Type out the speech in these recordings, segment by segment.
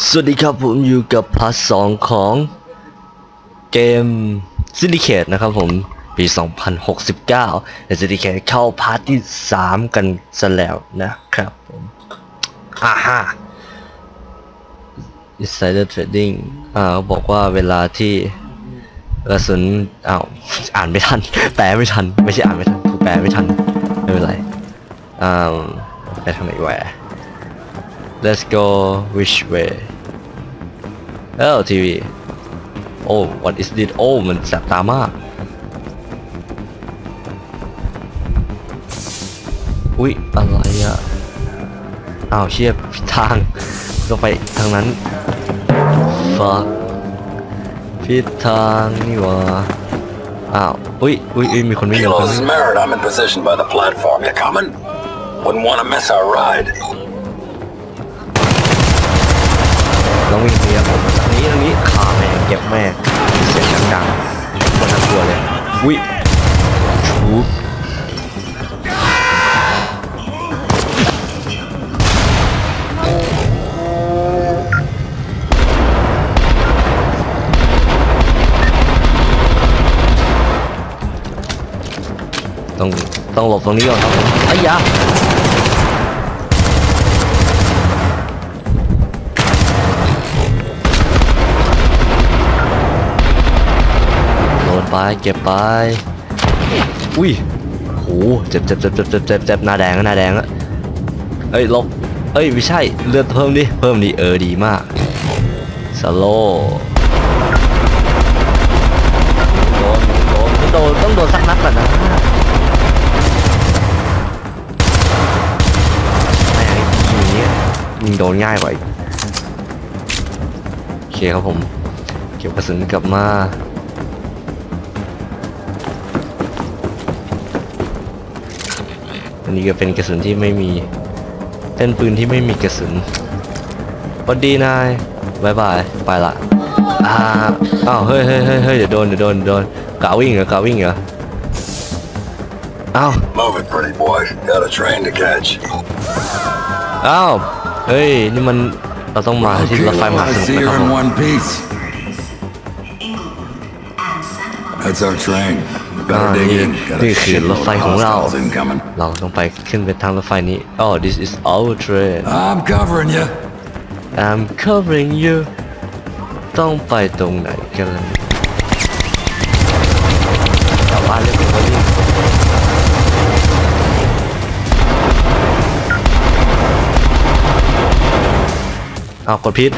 สวัสดีครับผมอยู่กับพาร์ทสองของเกม Syndicate นะครับผมปี 2069และ Syndicate เข้าพาร์ทที่ 3 กันซะแล้วนะครับผมอ่าฮะ Insider Trading อ่าเขาบอกว่าเวลาที่กระสุนอ้าวอ่านไม่ทัน แปลไม่ทัน ไม่ใช่อ่านไม่ทันถูกแปลไม่ทัน ไม่เป็นไรอ่าไปทางไหนแหวะ Let's go which way เออทีวีโอ้ what is this โอ้มันแสบตามาก อุ๊ย อะไรอะ อ้าวเชียบทางต้องไปทางนั้น fuck ผิดทางนี่วะอ้าว อุ๊ย อุ๊ยอุ๊ยมีคนวิ่งมีคน Kilos วิ่ is Merritt. I'm in position by the platform. You coming? Wouldn't want to miss our ride. ต้องวิ่งเรียบผมทางนี้ทางนี้ขาแม่เก็บแม่เสียงดังๆคนน่ากลัวเลยวิชูต้องต้องหลบตรงนี้ก่อนครับไอ้ยา เก็บไป อุ้ยโหเจ็บเจ็บเจ็บเจ็บเจ็บเจ็บเจ็บหน้าแดงอะหน้าแดงอะเอ้ยลบเอ้ยไม่ใช่เลือดเพิ่มดิเพิ่มดิเออดีมากสโลโดนโดนต้องโดนต้องโดนสักนัดก่อนนะแม่งยิงอย่างนี้ยิงโดนง่ายกว่าอีกโอเคครับผม เก็บกระสุนกลับมา อันนี้ก็เป็นกระสุนที่ไม่มีเป็นปืนที่ไม่มีกระสุนสวัสดีนายบายบายไปละอ่าอ้าวเฮ้ยเฮ้ยเฮ้ยเฮ้ยเดี๋ยวโดนเดี๋ยวโดนเดี๋ยวโดนกาวิ่งเหรอกาวิ่งเหรออ้าว Move it, pretty boy. Got a train to catch. อ้าวเฮ้ยนี่มันเราต้องมาที่รถไฟมหา I สนุก see นะค her รับผ in ม one piece. That's our train. Ah, Better dig yeah. in. Got a This is shitload of รถไฟของเรา hostiles incoming. เราต้องไปขึ้นไปทางรถไฟนี้อ๋อ this is our train I'm covering you. I'm covering you ต้องไปตรงไหนกันล่ะกลับบ้านเรียบร้อยดิเอากดพิษ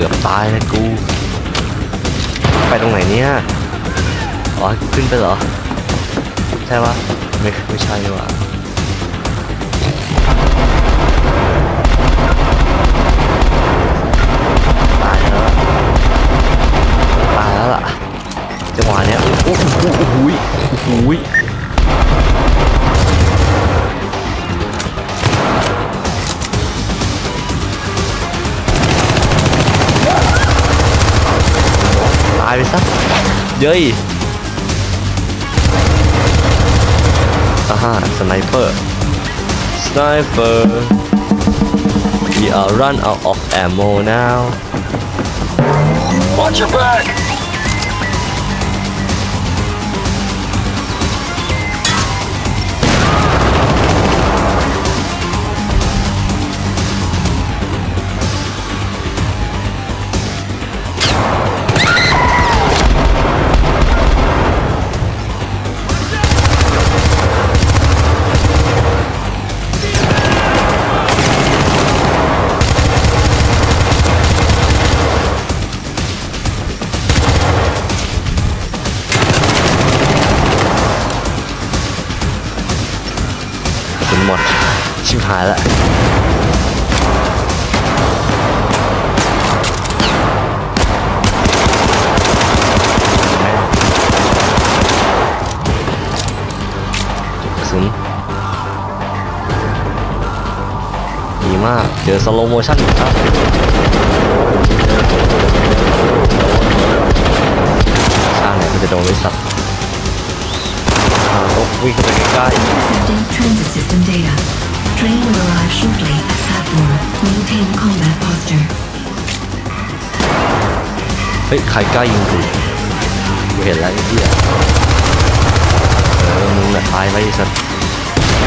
กือบตายนะกู ไปตรงไหนเนี่ย อ๋อ ขึ้นไปเหรอ ใช่ปะไม่ไม่ใช่ดีกว่าตายแล้วตายแล้วล่ะจังหวะเนี้ยโอ้โหโอ้โหโอ้โหายไปซะเย้ยอ่าฮะสไนเปอร์สไนเปอร์ we are run out of ammo now Watch your back. หมด ชิบหายละกระสุนดีมาก เจอสโลโมชั่นครับโดนไอ้สัตว์ วิ่งเข้าไปใกล้ Accepting transit system data. Train will arrive shortly at platform. Maintain combat posture. ๆเฮ้ยใครกล้ายิงกูกูเห็นแล้วไอ้เหี้ยเออมึงน่ะตายไปไอ้สัตว์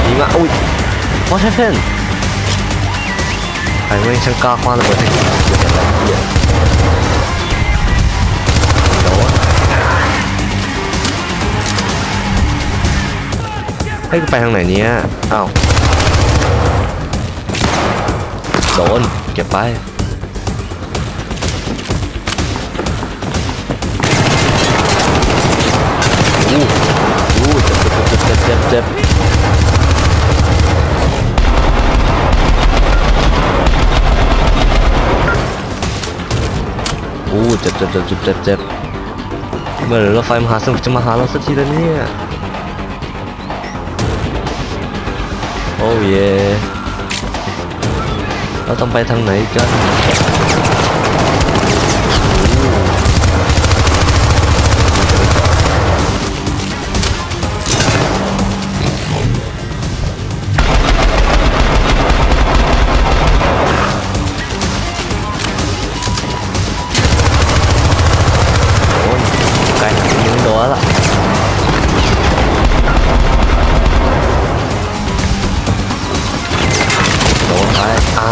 ยิงอะอุ้ย what happened ใครไม่งช่างกล้าคว้างระเบิดให้กูกูเห็นแล้วไอ้เหี้ย ให้กูไปทางไหนเนี้ยอ้าวโดนเก็บไปอู้อู้เจ็บเจ็บเจ็บเจ็บเจ็บเจ็บอู้เจ็บเจ็บเจ็บเจ็บเจ็บเมื่อไรรถไฟมหาสนุกจะมาหาเราสักทีแล้วเนี่ย โอ้เย่เราต้องไปทางไหนกัน อ่า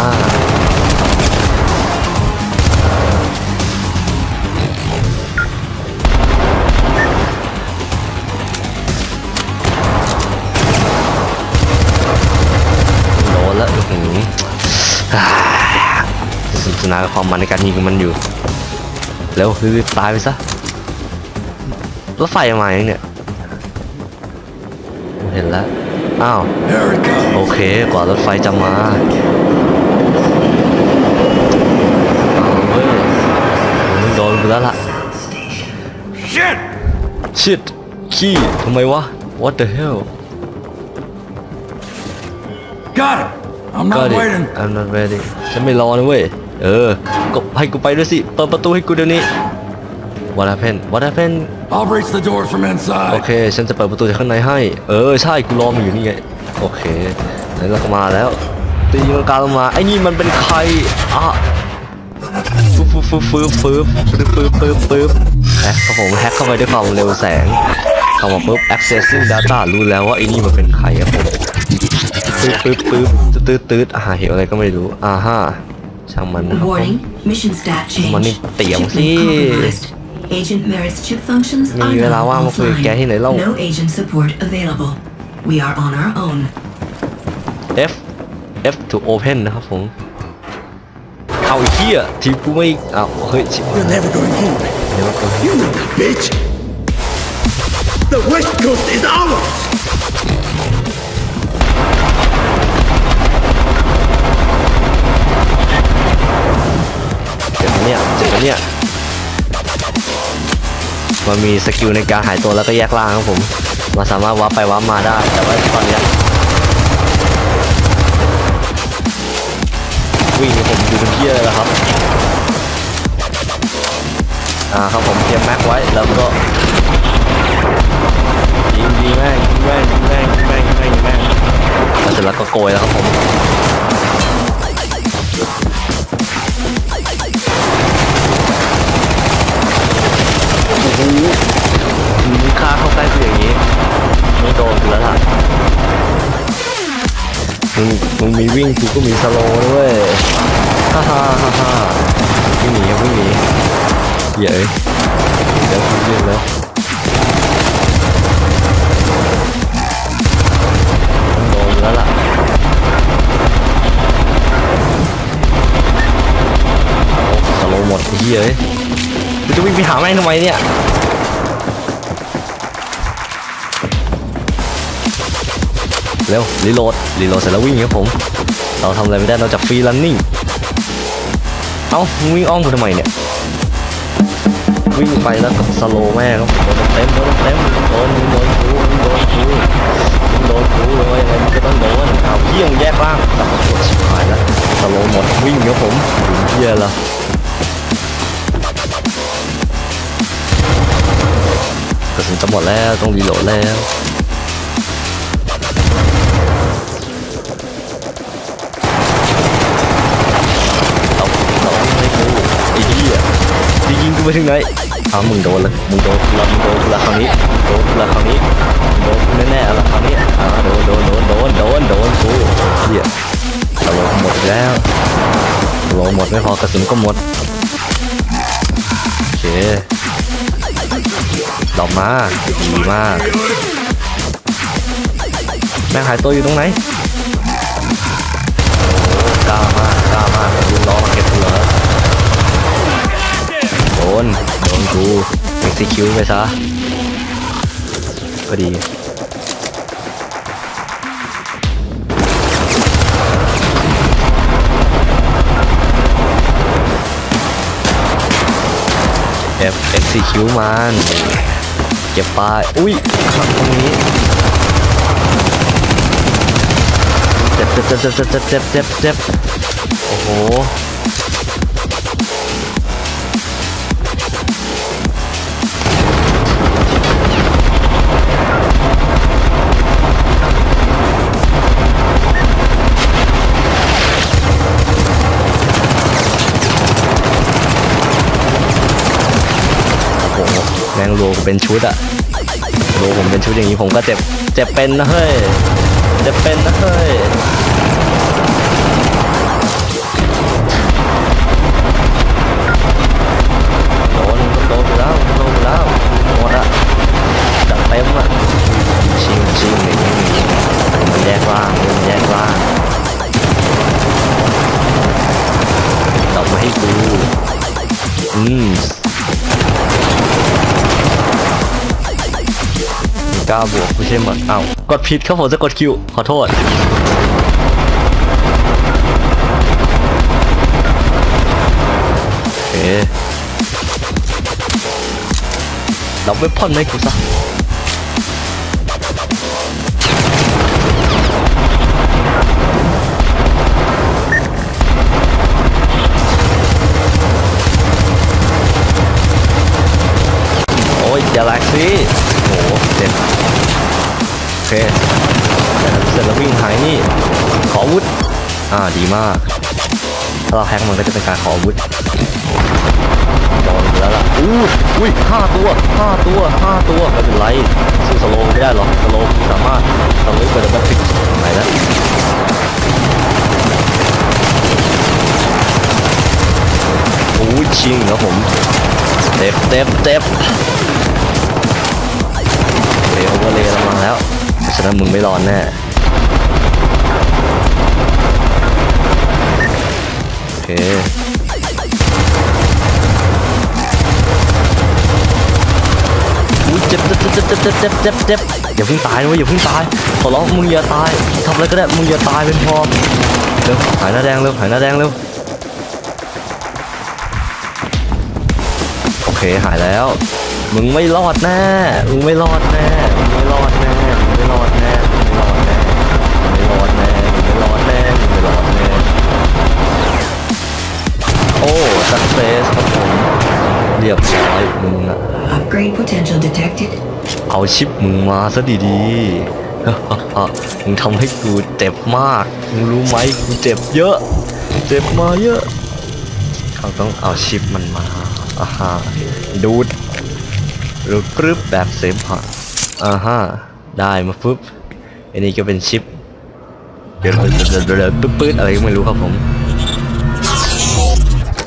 โดนแล้วอื้อหืออ่าสนุกสนานความมันในการยิงมันอยู่ แล้วคือตายไปซะรถไฟมาอย่างเนี่ย เห็นแล้ว อ้าว โอเค กว่ารถไฟจะมาอ้าวเฮ้ยมึงโดนกู แล้วล่ะ Shit! ชิดขี้ทำไมวะ what the hell Got it. I'm Got not it. waiting. I'm not ready ฉันไม่รอนะเว้ย เออ ก็ให้กูไปด้วยสิ เปิดประตูให้กูเดี๋ยวนี้ What happened What happened I'll breach the doors from โอ inside. เค ฉันจะเปิดประตูจากข้างในให้ เออ ใช่ กูรอมันอยู่นี่ไง โอเคแล้วเราก็มาแล้วตีมังกรลงมา ไอ้นี่มันเป็นใครอะ ฟึบฟึบฟึบฟึบฟึบฟึบฟึบฟึบนะโอ้โหแฮ็กเข้าไปด้วยความเร็วแสงเข้ามาปุ๊บ accessing data รู้แล้วว่าไอ้นี่มันเป็นใครครับผมปึ๊บปึ๊บปึ๊บตืดตืดอาหาเหวอะไรก็ไม่รู้อ่าฮะช่างมันครับมันนี่เตี่ยมสิมีเวลาว่างมาคุยแกที่ไหนเล่า F F to open นะครับผม เอาไอ้เหี้ยทีมกูไม่เอาเฮ้ยชิบ You're never going home. เดี๋ยวก่อน You know that, bitch. The West Coast is ours. เจ็บไหมเนี่ยเจ็บไหมเนี่ยมันมีสกิลในการหายตัวแล้วก็แยกล่างครับผมมันสามารถวับไปวับมาได้ แต่ว่าตอนเนี้ วิ่งผมอยู่เป็นเพี้ยเลยนะครับอ่าครับผมเตรียมแม็กไว้แล้วก็ยิงยิงแม่งยิงแม่งยิงแม่งยิงแม่งยิงแม่งยิงแม่งแล้วเสร็จแล้วก็โกยแล้วครับผม มึงมึงมีวิ่งกูก็มีสโลว์ด้วยฮ่าฮ่าฮ่าฮ่าวิ่งหนีครับวิ่งหนีเย้ยเดี๋ยวคุณเรียกแล้วโดนอยู่แล้วล่ะโอ้สโลว์หมดไอ้เหี้ยเอ้ยกูจะวิ่งไปหาแม่งทำไมเนี่ย เร็วรีโหลดรีโหลดเสร็จแล้ววิ่งครับผม เราทำอะไรไม่ได้นอกจากฟรีลันนิ่งเอ้าวิ่งอ้อมกูทำไมเนี่ยวิ่งไปแล้วกับสโลแม่ครับเต็มโดนเต็มโดนโดนกูโดนกูโดนกูเลยว่ายังไงมึงก็ต้องโดนเอาเพี้ยงแยกล่างกลับมาปวดชิบหายแล้วสโลหมดวิ่งครับผมถึงเพี้ยละมันจะหมดแล้วต้องรีโหลดแล้ว กูไปถึงไหนอ้าวมึงโดนเลยมึงโดนกูละมึงโดนละคราวนี้โดนละคราวนี้โดนกูแน่ๆละคราวนี้อ่าโดนโดนโดนโดนโดนโดนกูเหี้ยตลกหมดแล้วตลกหมดไม่พอกระสุนก็หมดโอเคดอกมาดีมากแม่งหายตัวอยู่ตรงไหน นโดนกูเอ็กซิคิวไปซะพอดีเก็บ X4Q มันเก็บปลาอุ้ยขับตรงนี้เจ็บเจ็บเจ็บเจ็บเจ็บเจ็บเจ็บโอ้โห รูเป็นชุดอะรัวผมเป็นชุดอย่างนี้ผมก็เจ็บ เจ็บเป็นนะเฮ้ย เจ็บเป็นนะเฮ้ย ช่หมดเอ้ากดผิดครับผมจะกดคิวขอโทษเอ๊ะดับเว็บพอนไหมกูซะ อ่าดีมากถ้าเราแฮกมันก็จะเป็นการขออาวุธโดนแล้วล่ะอู้อุ้ยห้าตัวห้าตัวห้าตัวไม่เป็นไรสู้สโลว์ไม่ได้หรอกสโลว์สามารถทำให้เกิดแบ็คฟิกไหนนะโอู้ชิงครับผมเต็บเต็บเต็บเร็วก็เลยเรามาแล้วเพราะฉะนั้นมึงไม่รอดแน่ เคอุ้ยเจ็บเจ็บเจ็บเจ็บเจ็บเจ็บเจ็บเจ็บอย่าเพิ่งตายนะเว้ยอย่าเพิ่งตายขอร้องมึงอย่าตายทำอะไรก็ได้มึงอย่าตายเป็นพอเร็วหายหน้าแดงเร็วหายหน้าแดงเร็วโอเคหายแล้ว มึงไม่รอดแน่มึงไม่รอดแน่มึงไม่รอดแน่มึงไม่รอด โอ้สักเซสครับผม เรียบร้อยมึงอะ Upgrade potential detected. เอาชิปมึงมาซะดีๆ มึงทำให้กูเจ็บมาก มึงรู้ไหมกูเจ็บเยอะ เจ็บมาเยอะเขาต้องเอาชิปมันมาอ่าฮะดูดหรือกรึบแบบเสมหะอ่าฮะได้มาปุ๊บอันนี้ก็เป็นชิปเดี๋ยวเดี๋ยวเดี๋ยวเดี๋ยวปื๊ดๆอะไรก็ไม่รู้ครับผม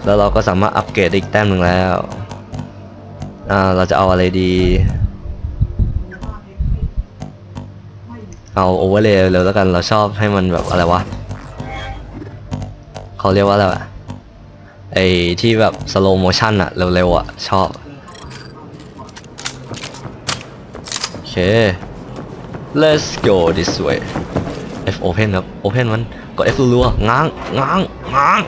แล้วเราก็สามารถอัปเกรดอีกแต้มหนึ่งแล้วอ่าเราจะเอาอะไรดี เอาโอเวอร์เลยเลยแล้วกันเราชอบให้มันแบบอะไรวะเขาเรียกว่าอะไรวะไอที่แบบสโลโมชันอะเร็วๆอะชอบโอเค let's go this way F open ครับ open มันก็ F รัวๆง้างง้างง้าง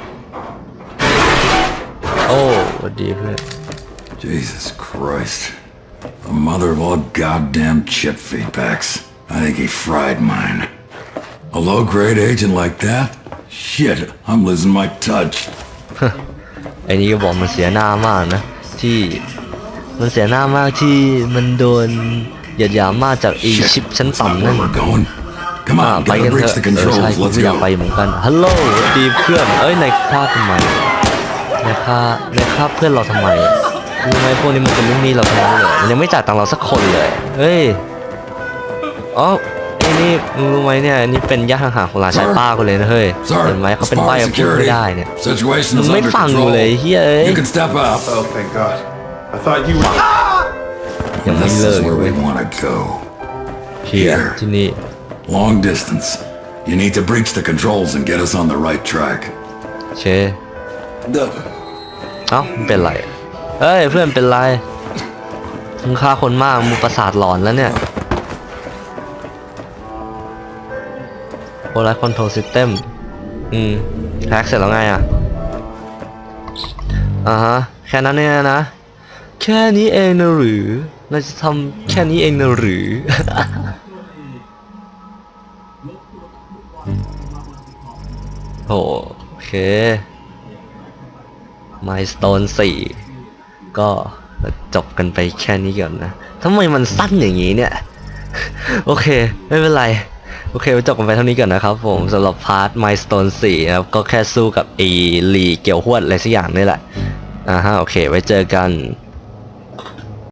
โอ้สวัสดีเพื่อน Jesus Christ. The mother of all goddamn chip feedbacks. I think he fried mine. A low-grade agent like that? Shit, I'm losing my touch. ไอ้นี่ก็บอกมันเสียหน้ามากนะ ที่มันเสียหน้ามากที่มันโดนเหยียดหยามมากจากไอี Shit, ชิปชั้น that's not ต่ำ where นั่น we're going. Come อ่า on, ไปกัน gotta เถ breach อะ the เออ controls. ใช่กู Let's ก็อยาก go. ไปเหมือนกันฮัลโหลดีเพื่อนเอ้ยนายฆ่าทำไม นายฆ่านายฆ่าเพื่อนเราทำไมรู้ไหมพวกนี้มันเป็นลูกหนี้เราแท้เลยมันยังไม่จ่ายตังค์เราสักคนเลยเฮ้ยอ๋อไอ้นี่มึงรู้ไหมเนี่ยนี่เป็นญาติห่างๆของหลานชายป้าคนเลยนะเฮ้ย Sir, เห็นไหมเขาเป็นใบ Spartan เขาพูด security. ไม่ได้เนี่ย Situation มึ is งไม่ under ฟังกู control. เลยเฮ้ยเอ้ย You can step up. Oh, thank God. I thought you were. ยังไม่ This เลิ is ก where เว้ย we want to go. เฮีย Here. ที่นี่ Long distance. You need to breach the controls and get us on the right track. เช เอ้าเป็นไรเอ้ยเพื่อนเป็นไรมึงฆ่าคนมากมึงประสาทหลอนแล้วเนี่ยโอไลคอนโทรซิสเต็มอืมแฮกเสร็จแล้วไงอะอ่าฮะแค่นั้นเนี่ยนะ แค่นี้เองนะหรือเราจะทำแค่นี้เองนะหรือ โอเค มายสเตนสี่ก็จบกันไปแค่นี้ก่อนนะทำไมมันสั้นอย่างนี้เนี่ย โอเค ไม่เป็นไร โอเคจบกันไปเท่านี้ก่อนนะครับผมสำหรับพาร์ทมายสเตนสี่นะครับก็แค่สู้กับอีลีเกี่ยวหวดอะไรสักอย่างนี่แหละอ่าฮะโอเค ไว้เจอกัน